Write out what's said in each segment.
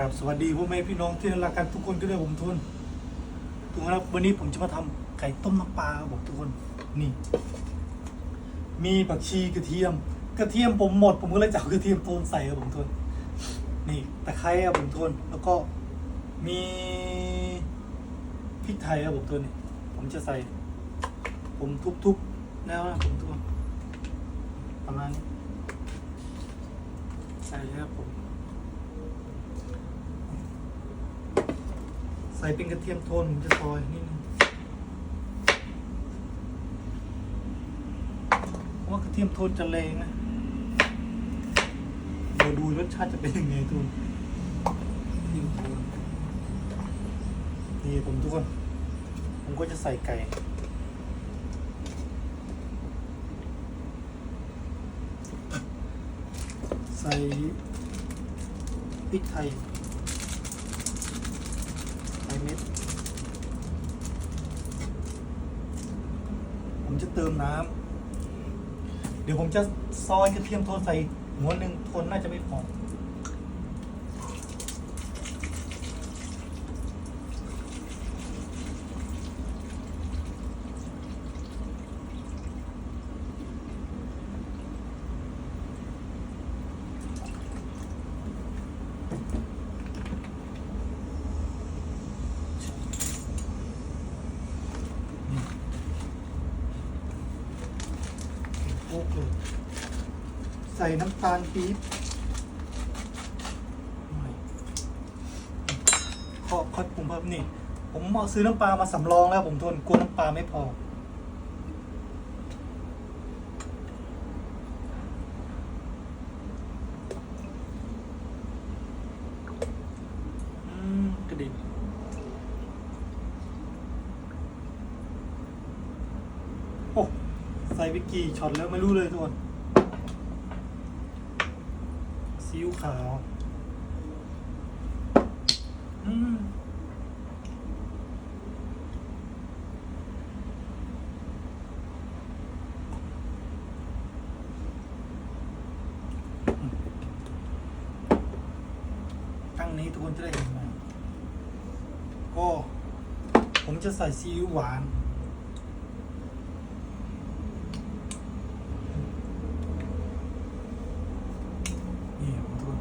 ครับ สวัสดีพ่อแม่พี่น้องที่รักกันทุกคนก็ด้วยผมทุนทุกคนครับวันนี้ผมจะมาทำไก่ต้มน้ำปลาครับผมทุกคนนี่ มีผักชีกระเทียม กระเทียมผมหมด ผมก็เลยจับกระเทียมโทนใส่ครับผมทุนนี่ตะไคร้ครับผมทุนแล้วก็มีพริกไทยครับผมทุนนี่ผมจะใส่ ผมทุบๆแล้วนะผมทุกคนประมาณนี้ใส่เยครับผม ใส่เป็นกระเทียมโทนผมจะซอยนิดนึงเพราะว่ากระเทียมโทนจะแรงนะเราดูรสชาติจะเป็นยังไงทุกคนนี่ผมทุกคน ผมก็จะใส่ไก่ใส่พริกไทย เม็ด ผมจะเติมน้ำ เดี๋ยวผมจะซอยกระเทียมโทนใส่หัวหนึ่งทนน่าจะไม่พอ โอเคใส่น้ำตาลปี๊บหน่อยขอขอผมเพิ่มนี่ ผมเอาซื้อน้ำปลามาสำรองแล้วผมทนกลัวน้ำปลาไม่พอ อืม กระดิ่งโอ้ ใส่ไปกี่ช็อตแล้วไม่รู้เลยทุกคนซีอิ๊วขาวอืมตั้งนี้ทุกคนจะได้เห็นไหมก็ ผมจะใส่ซีอิ๊วหวานผมทุกคน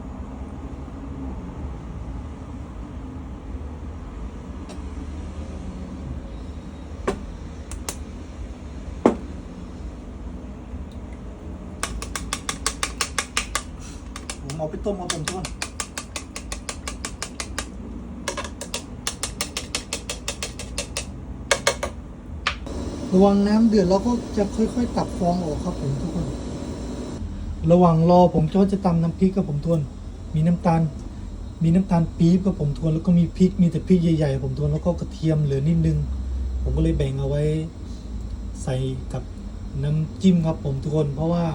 ผม เอาไปต้มครับผมทุกคนระวังน้ำเดือดแล้วก็จะค่อยๆ ตักฟองออกครับผมทุกคน ระหว่างรอผมก็จะตำน้ำพริกกับผมทวน มีน้ำตาล มีน้ำตาลปี๊บกับผมทวน แล้วก็มีพริก มีแต่พริกใหญ่ๆผมทวน แล้วก็กระเทียมเหลือนิดนึง ผมก็เลยแบ่งเอาไว้ใส่กับน้ำจิ้มครับผมทุกคน เพราะว่า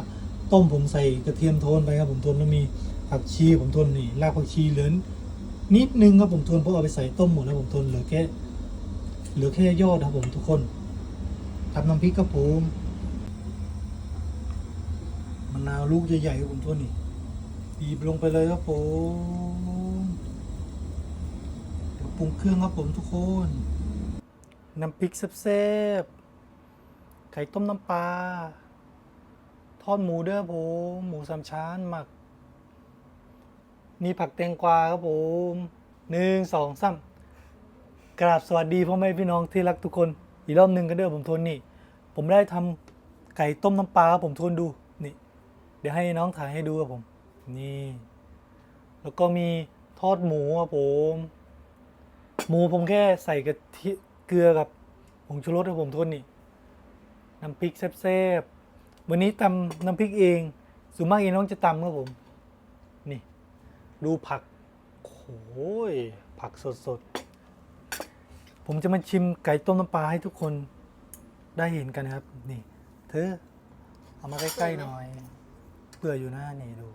ต้มผมใส่กระเทียมโทนไปครับผมทวนแล้วมี ผักชีผมทวนนี่รากผักชีเหลือนิดนึงครับผมทวนเพราะเอาไปใส่ต้มหมดแล้วผมทวนเหลือแค่เหลือแค่ยอดครับผมทุกคนทำน้ำพริกครับผมมะนาวลูกใหญ่ๆครับผมตัวนี้บีบลงไปเลยครับผมเดี๋ยวปรุงเครื่องครับผมทุกคน น้ำพริกแซ่บๆไข่ต้มน้ำปลาทอดหมูเด้อผมหมูสามชั้นหมัก มีผักแตงกวาครับผมหนึ่งสองสามกราบสวัสดีพ่อแม่พี่น้องที่รักทุกคน อีกรอบหนึ่งกันเด้อผมทนนี่ ผมได้ทำไก่ต้มน้ำปลาครับผมทนดูนี่ เดี๋ยวให้น้องถ่ายให้ดูครับผม นี่ แล้วก็มีทอดหมูครับผม หมูผมแค่ใส่กะทิเกลือกับผงชูรสครับผมทนนี่น้ำพริกแซ่บๆวันนี้ตำน้ำพริกเองส่วนมากเองน้องจะตำครับผม ดูผักโอ้ยผักสดๆ ผมจะมาชิมไก่ต้มน้ำปลาให้ทุกคนได้เห็นกันนะครับ นี่ เธอ เอามาใกล้ๆหน่อย เปื่อยอยู่หน้านี่ดู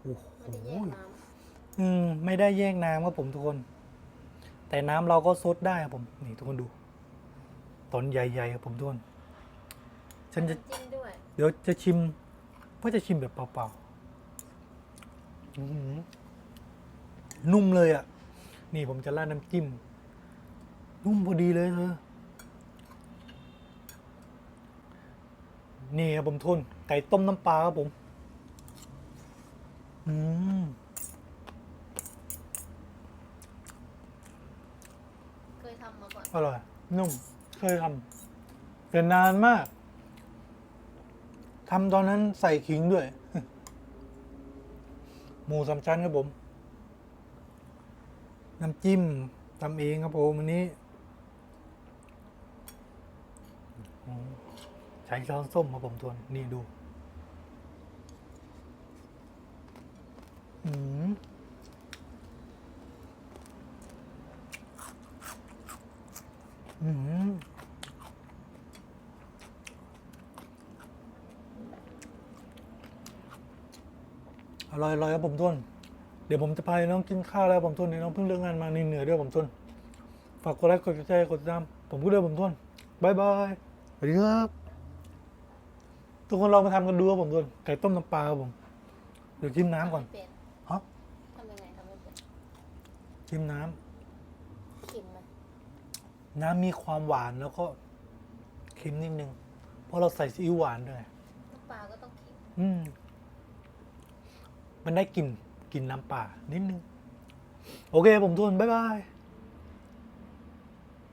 โอ้โหไม่ได้แยกน้อืมไม่ได้แยกน้ำครับผมทุกคน แต่น้ำเราก็ซดได้ครับผม นี่ทุกคนดู ตอนใหญ่ๆครับผมทุกคน ฉันำจะน้ำจิ้มด้วย เดี๋ยวจะชิมว่าจะชิมแบบเปล่าๆ อื้อหือนุ่มเลยอะ่ะ นี่ผมจะราดน้ำจิ้ม นุ่มพอดีเลยเธอนี่ครับผมทุนไก่ต้มน้ำปลาครับผม อืม เคยทำมาก่อน อร่อย นุ่ม เคยทำแต่นานมากทำตอนนั้นใส่ขิงด้วย หมูสามชั้นครับผม น้ำจิ้มทำเองครับผมอันนี้ ใช้ช้อนส้มครับผมทวน นี่ดูอืมอืมอ ร่อยอร่อยครับผมทุนเดี๋ยวผมจะพาน้องกินข้าวแล้วผมทุนเดี๋ยวน้องเพิ่งเลิกงานมาเหนื่อยด้วยผมทุนฝากกดไลค์กดแชร์กดติดตามผมก็เดินผมทุนบายบายสวัสดีครับทุกคนลองมาทำกันดูครับผมทุนไก่ต้มน้ำปลาครับผมเดี๋ยวชิมน้ำก่อนทำไม่เป็นฮะทำยังไงทำไม่เป็นชิมน้ำขิมไหมน้ำมีความหวานแล้วก็เค็มนิดนึงเพราะเราใส่ซีอิ๊วหวานด้วย น้ำปลาก็ต้องขิมอืม มันได้กลิ่นกลิ่นน้ำป่านิดนึง โอเคผมทุนบ๊ายบาย